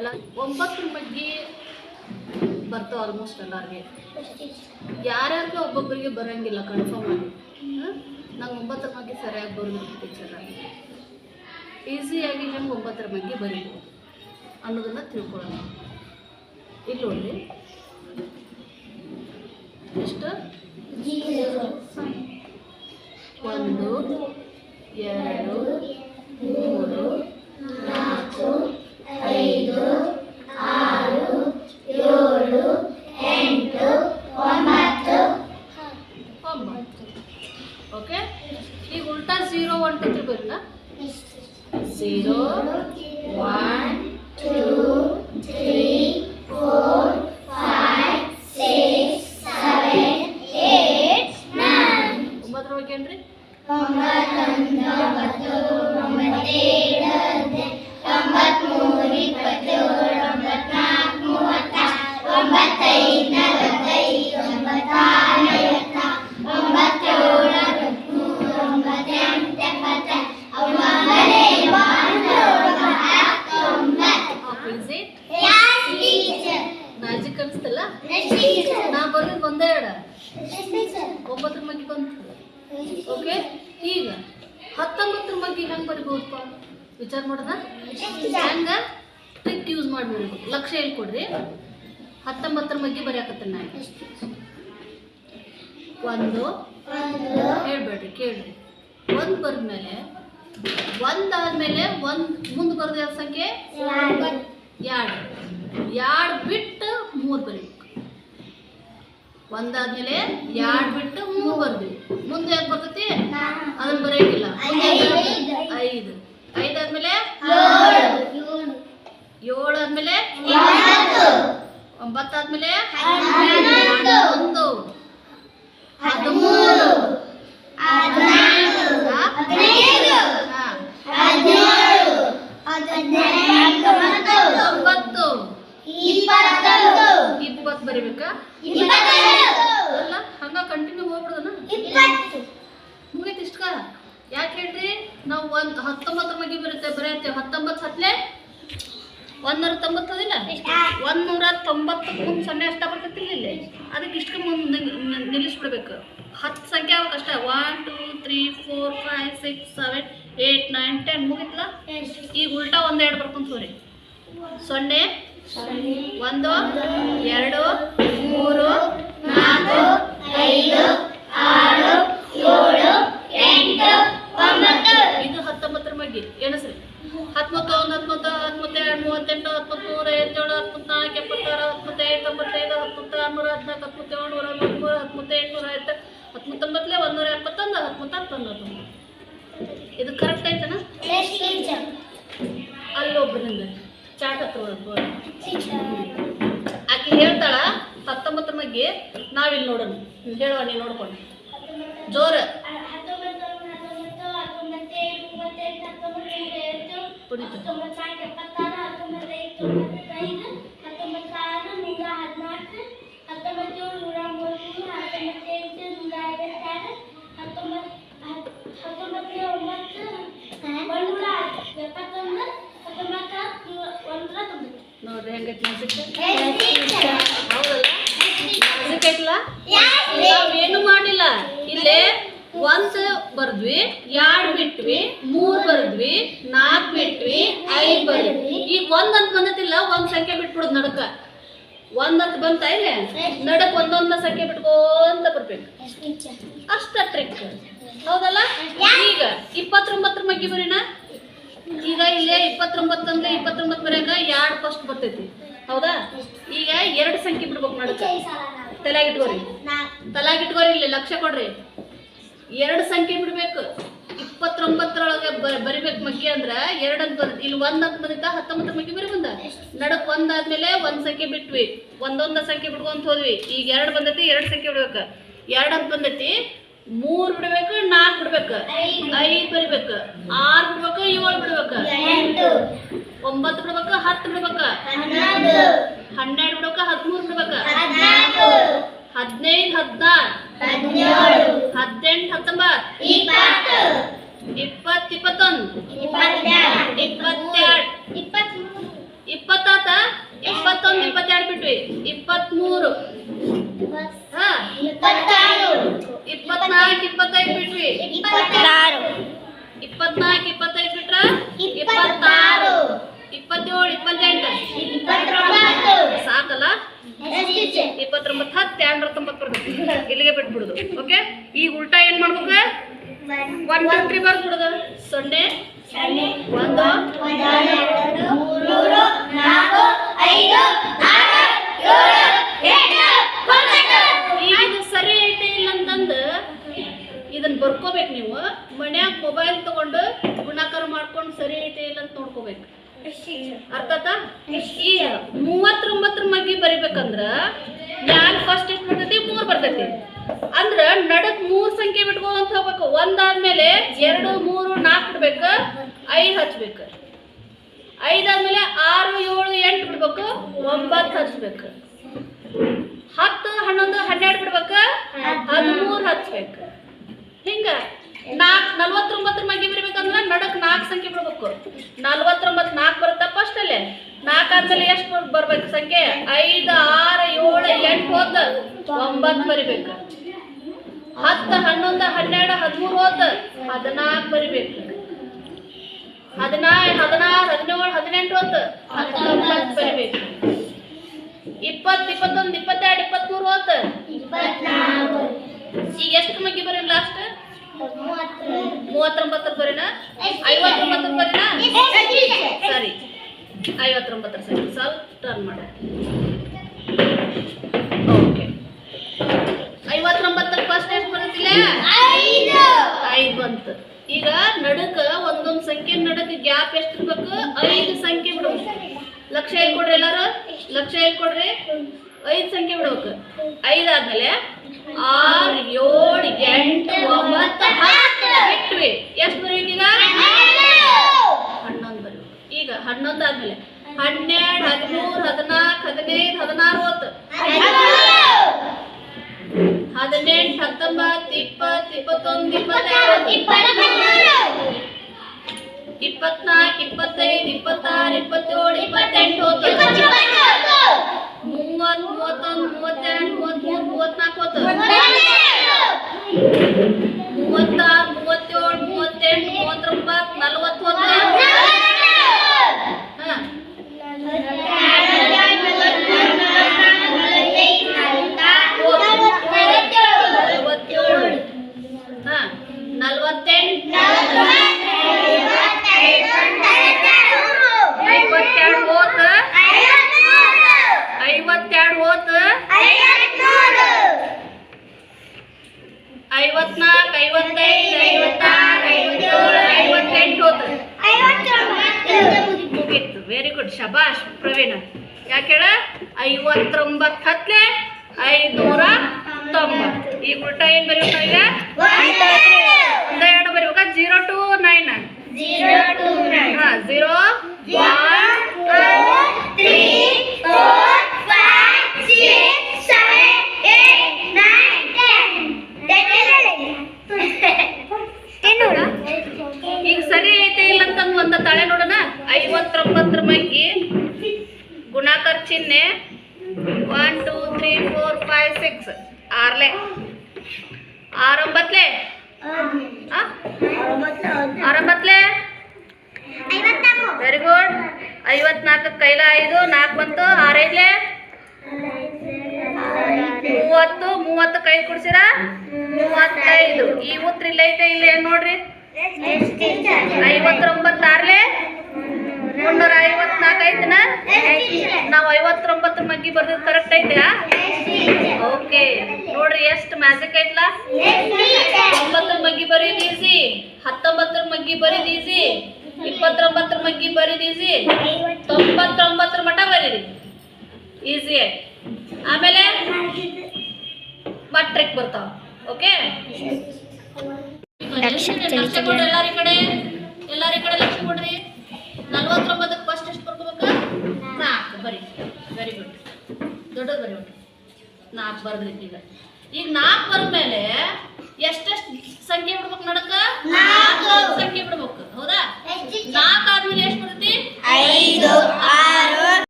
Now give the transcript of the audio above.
ಎಲ್ಲ ಒಂಬತ್ತರ ಬಗ್ಗೆ ಬರ್ತಾವೆ ಆಲ್ಮೋಸ್ಟ್ ಎಲ್ಲರಿಗೆ. ಯಾರ್ಯಾರಿಗೆ ಒಬ್ಬೊಬ್ಬರಿಗೆ ಬರೋಂಗಿಲ್ಲ ಕನ್ಫರ್ಮ್ ಆಗಿ. ನಂಗೆ ಒಂಬತ್ತರ ಬಗ್ಗೆ ಸರಿಯಾಗಿ ಬರೋದು ಟೀಚರ್ ಆಗಿ ಈಸಿಯಾಗಿ ಹೆಂಗೆ ಒಂಬತ್ತರ ಬಗ್ಗೆ ಬರೀಬೋದು ಅನ್ನೋದನ್ನು ತಿಳ್ಕೊಳ್ಳೋಣ. ಇಲ್ಲಿ ನೋಡಿ. ಎಷ್ಟು? ಒಂದು ಎರಡು ಮೂರು ನಾಲ್ಕು ಐದು ಆರು ಏಳು ಎಂಟು ಒಂಬತ್ತು ಒಂಬತ್ತು ಓಕೆ? ಈಗ ಉಲ್ಟಾ ಝೀರೋ ಒನ್ ಟು ತ್ರೀ ಬರಲ್ಲ zero one two three It? ಅನ್ಸ್ತಲ್ಲ? ನಾ ಬರೋದು ಒಂದೇ ಎಡ ಒಂಬತ್ತರ ಮಗ್ಗಿ ಬಂತು. ಓಕೆ ಈಗ ಹತ್ತೊಂಬತ್ತರ ಮಗ್ಗಿ ಹೆಂಗೆ ಬರಿಬಹುದಪ್ಪ ವಿಚಾರ ಮಾಡೋದ? ಹೆಂಗ? ಟ್ರಿಕ್ ಯೂಸ್ ಮಾಡಿ ಲಕ್ಷ ಹೇಳ್ಕೊಡ್ರಿ. ಹೇಳಿ ಕೊಡ್ರಿ ಹತ್ತೊಂಬತ್ತರ ಮಗ್ಗಿ ಬರೆಯಕತ್ತೇನೆ ನಾನು. ಒಂದು. ಹೇಳ್ಬೇಡ್ರಿ ಕೇಳ್ರಿ. ಒಂದು ಬರ್ದ್ಮೇಲೆ ಒಂದಾದ್ಮೇಲೆ ಒಂದು ಮುಂದೆ ಬರ್ದ ಸಂಖ್ಯೆ? ಎರಡು ಎರಡು ಬಿಟ್ಟು ಮೂರು ಬರೀಬೇಕು. ಒಂದಾದ್ಮೇಲೆ ಎರಡು ಬಿಟ್ಟು ಮೂರು ಬರ್ದ್ವಿ ಮುಂದೆ ಯಾಕೆ ಬರ್ತೈತಿ ಅದನ್ನ ಬರೆಯಂಗಿಲ್ಲ ಐದು ಐದಾದ್ಮೇಲೆ ಏಳು ಆದ್ಮೇಲೆ ಒಂಬತ್ತಾದ್ಮೇಲೆ ಹನ್ನೊಂದು ಹದಿಮೂರು ಒಂಬತ್ತು ಇಪ್ಪತ್ತು ಬರಿಬೇಕಾ ಅಲ್ಲ ಹಂಗ ಕಂಟಿನ್ಯೂ ಹೋಗ್ಬಿಡೋದನ ಮುಗೀತು ಇಷ್ಟ ಯಾಕೆ ಹೇಳ್ರಿ ನಾವು ಒಂದು ಹತ್ತೊಂಬತ್ತರ ಬಗ್ಗೆ ಬರೆಯುತ್ತೇವೆ ಹತ್ತೊಂಬತ್ತು ಹತ್ತಲೇ ಒಂದೂರ ತೊಂಬತ್ತು ಅದಿಲ್ಲ ಒಂದೂರ ತೊಂಬತ್ತು ಮುಂದೆ ಸೊನ್ನೆ ಅಷ್ಟ ಬರ್ತೈತಿ ಇಲ್ಲಿ. ಅದಕ್ಕೆ ಇಷ್ಟು ಮುಂದೆ ನಿಲ್ಲಿಸ್ಬಿಡ್ಬೇಕು. ಹತ್ತು ಸಂಖ್ಯೆ ಆಗ್ಬೇಕು ಅಷ್ಟೇ. One two three four five six seven eight nine ten ಮುಗಿತ್ಲ? ಈಗ ಉಲ್ಟಾ ಒಂದೆರಡು ಎರಡು ಬರ್ಕೊಂತ ಹೋರಿ ಸೊನ್ನೆ. ಒಂದು ಎರಡು ಹತ್ತೊಂಬತ್ತು ಹತ್ತೊಂಬತ್ತು ಇದು ಕರೆಕ್ಟ್ ಆಯ್ತನ? ಅಲ್ಲೊಬ್ಬರಿಂದ ಚಾಟ್ ಹೋಗ್ಬೋದು. ಆಕೆ ಹೇಳ್ತಾಳ ಹತ್ತೊಂಬತ್ತರ ಬಗ್ಗೆ ನಾವಿಲ್ಲಿ ನೋಡೋಣ. ಹೇಳುವ ನೀ ನೋಡ್ಕೊಂಡು. ಜೋರ. ಪುನೀತ ನೋಡ್ರಿ ಹೆಂಗೈತಿ ನಾವೇನು ಮಾಡಿಲ್ಲ. ಇಲ್ಲೇ ಒಂದ್ ಬರ್ದ್ವಿ ಎರಡ್ ಬಿಟ್ವಿ ಮೂರ್ ಬರ್ದ್ವಿ ನಾಲ್ಕ್ ಬಿಟ್ವಿ ಐದ್ ಬರ್ದ್ವಿ. ಈಗ ಒಂದ್ ಅಂತ ಬಂದತಿಲ್ಲ ಒಂದ್ ಸಂಖ್ಯೆ ಬಿಟ್ಬಿಡುದು ನಡಕ. ಒಂದ್ ಅಂತ ಬಂತ ಇಲ್ಲೇ? ನಡಕ್ ಒಂದೊಂದ ಸಂಖ್ಯೆ ಬಿಟ್ಕೋಂತ ಬರ್ಬೇಕು. ಅಷ್ಟ ಟ್ರಿಕ್ ಹೌದಲ್ಲ? ಈಗ ಇಪ್ಪತ್ತೊಂಬತ್ತರ ಮಗ್ಗಿ ಬರೀನ ಈಗ ಇಲ್ಲೇ ಇಪ್ಪತ್ತೊಂಬತ್ತು ಅಂದ್ರೆ ಇಪ್ಪತ್ತೊಂಬತ್ತು ಬರೆಯಾಗ ಎರಡು ಫಸ್ಟ್ ಬರ್ತೈತಿ. ಹೌದಾ? ಈಗ ಎರಡು ಸಂಖ್ಯೆ ಬಿಡ್ಬೇಕು ನೋಡಕ್ಕೆ ತಲೆಯಾಗಿಟ್ಕೋರಿ. ತಲೆಯಾಗಿಟ್ಕೋರಿ, ಇಲ್ಲಿ ಲಕ್ಷ ಕೊಡ್ರಿ. ಎರಡು ಸಂಖ್ಯೆ ಬಿಡ್ಬೇಕು. ಇಪ್ಪತ್ತೊಂಬತ್ತರೊಳಗೆ ಬರಿಬೇಕು ಮಗ್ಗಿ ಅಂದ್ರೆ ಎರಡು ಅಂತ ಬಂದ ಇಲ್ಲಿ ಒಂದ್ ಅಂತ ಬಂದಿತ್ತ? ಹತ್ತೊಂಬತ್ತರ ಮಗ್ಗಿ ಬರಿ ಬಂದ? ನಡಕ್ ಒಂದಾದ್ಮೇಲೆ ಒಂದ್ ಸಂಖ್ಯೆ ಬಿಟ್ವಿ. ಒಂದೊಂದ ಸಂಖ್ಯೆ ಬಿಡ್ಕೊಂತ ಹೋದ್ವಿ. ಈಗ ಎರಡು ಬಂದೈತಿ, ಎರಡು ಸಂಖ್ಯೆ ಬಿಡ್ಬೇಕು. ಎರಡು ಅಂತ ಬಂದೈತಿ. ಮೂರ್ ಬಿಡ್ಬೇಕು ನಾಲ್ಕು ಬಿಡ್ಬೇಕು ಐದ್ ಬರಿಬೇಕು ಆರ್ ಬಿಡ್ಬೇಕು ಏಳು ಬಿಡ್ಬೇಕು. ಒಂಬತ್ತು ಬಿಡ್ಬೇಕು ಹತ್ತು ಬಿಡ್ಬೇಕು. ಹನ್ನೆರಡು ಬಿಡ್ಬೇಕು ಹದಿಮೂರು ಬಿಡ್ಬೇಕು. ಹದಿನೈದು ಹದಿನಾರು. ಹದಿನೆಂಟು ಹತ್ತೊಂಬತ್ತು. ಇಪ್ಪತ್ತು. ಇಪ್ಪತ್ತೊಂದು ಇಪ್ಪತ್ತೆರಡು. ಇಪ್ಪತ್ತಾತ ಬಿಟ್ವಿ ಇಪ್ಪತ್ಮೂರು ಬಿಟ್ವಿ. ಇಪ್ಪತ್ತಾರು ಇಪ್ಪತ್ನಾಲ್ಕು ಇಪ್ಪತ್ತೈದು ಇಪ್ಪತ್ತಾರು ಇಪ್ಪತ್ನಾಲ್ಕು ಇಪ್ಪತ್ತೈದು ಬಿಟ್ರ ಇಪ್ಪತ್ತಾರು ಇಪ್ಪತ್ತೇಳು ಇಪ್ಪತ್ತೆಂಟು ಇಪ್ಪತ್ತೊಂಬತ್ತು ಸಾಕಲ್ಲ? ಎಷ್ಟು ಟೀಚರ್? ಇಪ್ಪತ್ತೊಂಬತ್ತು ಹತ್ತು ಎರಡರ ತೊಂಬತ್ತು ಬರ್ತೈತಿ ಇಲ್ಲಿಗೆ ಬಿಟ್ಬಿಡುದು ಓಕೆ? ಈಗ ಉಲ್ಟಾ ಏನು ಮಾಡ್ಬೇಕು? ಒನ್ ಟೂ ತ್ರೀ ಬರ್ಬಿಡುದು ಸೊನ್ನೆ ಒಂದು ಮೂರು, ನಾಲ್ಕು, ಐದು, ಆರು, ಏಳು, ಎಂಟು, ಒಂಬತ್ತು. ಈಗ ಇದು ಸರಿ ಐತೆ ಇಲ್ಲ ಅಂತಂದು ಇದನ್ನ ಬರ್ಕೋಬೇಕು ನೀವು. ಮನ್ಯಾಗ ಮೊಬೈಲ್ ತಗೊಂಡು ಗುಣಾಕಾರ ಮಾಡ್ಕೊಂಡು ಸರಿ ಐತೆ ಇಲ್ಲ ಅಂತ ನೋಡ್ಕೋಬೇಕು. ಅರ್ಥ ಆತಾ? ಈಗ ಮೂವತ್ತೊಂಬತ್ತರ ಮಗ್ಗಿ ಬರಿಬೇಕಂದ್ರ ನಾಲ್ಕು ಫಸ್ಟ್ ಎಷ್ಟು ಬರ್ತೈತಿ? ಮೂರು ಬರ್ತೈತಿ. ಅಂದ್ರ ನಡಕ್ ಮೂರ್ ಸಂಖ್ಯೆ ಬಿಟ್ಕೊಂತ ಹೋಗ್ಬೇಕು ಒಂದಾದ್ಮೇಲೆ ಎರಡು, ಮೂರು, ನಾಲ್ಕು ಬಿಡ್ಬೇಕು. ಐದು ಹಚ್ಬೇಕು. ಐದಾದ್ಮೇಲೆ ಆರು, ಏಳು, ಎಂಟು ಬಿಡ್ಬೇಕು. ಒಂಬತ್ತು ಹಚ್ಬೇಕು. ಹತ್ತು, ಹನ್ನೊಂದು, ಹನ್ನೆರಡು ಬಿಡ್ಬೇಕು. ಹದಿಮೂರು ಹಚ್ಬೇಕು. ಹಿಂಗ ನಾಲ್ಕು ನಲ್ವತ್ತೊಂಬತ್ತರ ಮಗಿ ಬರ್ಬೇಕಂದ್ರ ನಡಕ್ ನಾಲ್ಕು ಸಂಖ್ಯೆ ಬಿಡ್ಬೇಕು. ನಲ್ವತ್ತೊಂಬತ್ತು ನಾಲ್ಕು ಬರುತ್ತಾ ಫಸ್ಟ್ ಅಲ್ಲಿ ನಾಲ್ಕು ಆದ್ಮೇಲೆ ಎಷ್ಟು ಬರ್ಬೇಕು ಸಂಖ್ಯೆ? ಐದು, ಆರು, ಏಳು, ಎಂಟು ಹೋದ ಒಂಬತ್ತು ಬರಿಬೇಕು. ಹತ್ತು, ಹನ್ನೊಂದು, ಹನ್ನೆರಡು, ಹದಿಮೂರು ಹೋದ ಹದಿನಾಲ್ಕು ಬರಿಬೇಕು. ಹದಿನಾರು ಹದಿನಾರು, ಹದಿನೇಳು, ಹದಿನೆಂಟು ಹೋದ ಹತ್ತೊಂಬತ್ತು ಬರಿಬೇಕು. ಇಪ್ಪತ್ತು, ಇಪ್ಪತ್ತೊಂದು, ಇಪ್ಪತ್ತೆರಡು ಇಪ್ಪತ್ತ್ಮೂರು ಹೋದ ಇಪ್ಪತ್ನಾಲ್ಕು ಈಗ ಎಷ್ಟು ಮಗ್ಗಿ ಬರೀ ಲಾಸ್ಟ್ ಮೂವತ್ತು ಮೂವತ್ತೊಂಬತ್ತರ ಬರೀನಾ ಐವತ್ತೊಂಬತ್ತರ ಬರೀನಾ ಎಷ್ಟು ಟೀಚರ್? ಸರಿ ಐವತ್ತೊಂಬತ್ತರ ಸರಿ ಸ್ವಲ್ಪ ಟರ್ನ್ ಮಾಡು ಓಕೆ ಐವತ್ತೊಂಬತ್ತರ ಫಸ್ಟ್ ಎಷ್ಟು ಬರುತ್ತಿಲ್ಲ ಐದು ಐದು ಬಂತು ಈಗ ನಡಕ ಒಂದೊಂದು ಸಂಖ್ಯೆ ನಡಕ ಗ್ಯಾಪ್ ಎಷ್ಟು ಇರ್ಬೇಕು? ಐದು ಸಂಖ್ಯೆ ಬಿಡ್ಬೇಕು. ಲಕ್ಷ ಎಲ್ಲಿ ಕೊಡ್ರಿ ಎಲ್ಲಾರು? ಲಕ್ಷ ಎಲ್ಲಿ ಕೊಡ್ರಿ ಐದು ಸಂಖ್ಯೆ ಬಿಡ್ಬೇಕು. ಐದಾದ್ಮೇಲೆ ಆರು, ಏಳು, ಎಂಟು, ಒಂಬತ್ತು, ಹತ್ತು ಬಿಟ್ವಿ. ಎಷ್ಟು ಈಗ? ಹನ್ನೊಂದು ಬರ್ಬೇಕು. ಈಗ ಹನ್ನೊಂದು ಆದ್ಮೇಲೆ ಹನ್ನೆರಡು, ಹದಿಮೂರು, ಹದಿನಾಲ್ಕು, ಹದಿನೈದು, ಹದಿನಾರು ಹೊತ್ತು ಹದಿನೆಂಟು ಹತ್ತೊಂಬತ್ತು ಇಪ್ಪತ್ತು ಇಪ್ಪತ್ತೊಂದು ಇಪ್ಪತ್ತೆರಡು ಇಪ್ಪತ್ನಾಲ್ಕು ಇಪ್ಪತ್ತೈದು ಇಪ್ಪತ್ತಾರು ಇಪ್ಪತ್ತೇಳು ಇಪ್ಪತ್ತೆಂಟು ಐವತ್ತೈದು ಐವತ್ತಾರು ಐವತ್ತೇಳು ಐವತ್ತೆಂಟು ಮುಗೀತು. ವೆರಿ ಗುಡ್ ಶಬಾಷ್ ಪ್ರವೀಣ. ಯಾಕೆ ಹೇಳ ಐವತ್ತೊಂಬತ್ತು ಹತ್ಲೆ ಐನೂರ ತೊಂಬತ್ತು. ಈಗ ಉಲ್ಟಾ ಏನು ಬರೀಬೇಕು ಈಗ? ಎರಡು ಬರೀಬೇಕಾ? Zero to nine. ಹಾಂ ಜೀರೋ ಗುಣಾಕಾರ ಚಿಹ್ನೆ one two three four five six Harley. ಆರೊಂಬತ್ಲೆ? ಆರೊಂಬತ್ಲೆ. ವೆರಿ ಗುಡ್ ಐವತ್ನಾಲ್ಕು ಕೈಲ ಐದು ನಾಲ್ಕು ಬಂತು ಆರೈದ್ಲೆ. ಮೂವತ್ತು ಮೂವತ್ತು ಕೈ ಕುಡ್ಸಿರ? ಮೂವತ್ತೈದು. ಈ ಉತ್ತರ ಇಲ್ಲ ಐತೆ ಇಲ್ಲ ಏನು ನೋಡ್ರಿ? ಐವತ್ತೊಂಬತ್ತು ಆರ್ಲೆ ಮುನ್ನೂರ ಐವತ್ನಾಲ್ಕು ಐತನ? ನಾವು ಐವತ್ತೊಂಬತ್ತರ ಮಗ್ಗಿ ಬರ್ದಿದ್ದು ಕರೆಕ್ಟ್ ಐತಾ ಓಕೆ ನೋಡ್ರಿ ಎಷ್ಟು ಮ್ಯಾಜಿಕ್ ಐತ್ಲಾ? ಒಂಬತ್ತರ ಮಗ್ಗಿ ಬರೀದ್ ಈಸಿ ಹತ್ತೊಂಬತ್ತರ ಮಗ್ಗಿ ಬರೀದ್ ಈಸಿ ಇಪ್ಪತ್ತೊಂಬತ್ತರ ಮಗ್ಗಿ ಬರೀದ್ ಈಸಿ ತೊಂಬತ್ತೊಂಬತ್ತರ ಮಟ ಬರೀರಿ. ಈಸಿ ಆಮೇಲೆ ಮಟ್ರಿಕ್ ಬರ್ತಾವ. ಓಕೆ ಎಲ್ಲಾರಿ ಕಡೆ ಎಲ್ಲಾರಿ ಕಡೆ ಲಕ್ಷ ಕೊಡ್ರಿ ನಲ್ವತ್ತೊಂಬತ್ತಕ್ಕೆ ಫಸ್ಟ್ ಎಷ್ಟು ಬರ್ಕೋಬೇಕು ನಾಲ್ಕು ಬರಿ ವೆರಿ ಗುಡ್ ದೊಡ್ಡದು ಬರಿ ಒಟ್ಟು ನಾಲ್ಕು ಬರ್ದ್ರಿ ಈಗ ನಾಲ್ಕು ಬಂದ ಎಷ್ಟೆಷ್ಟು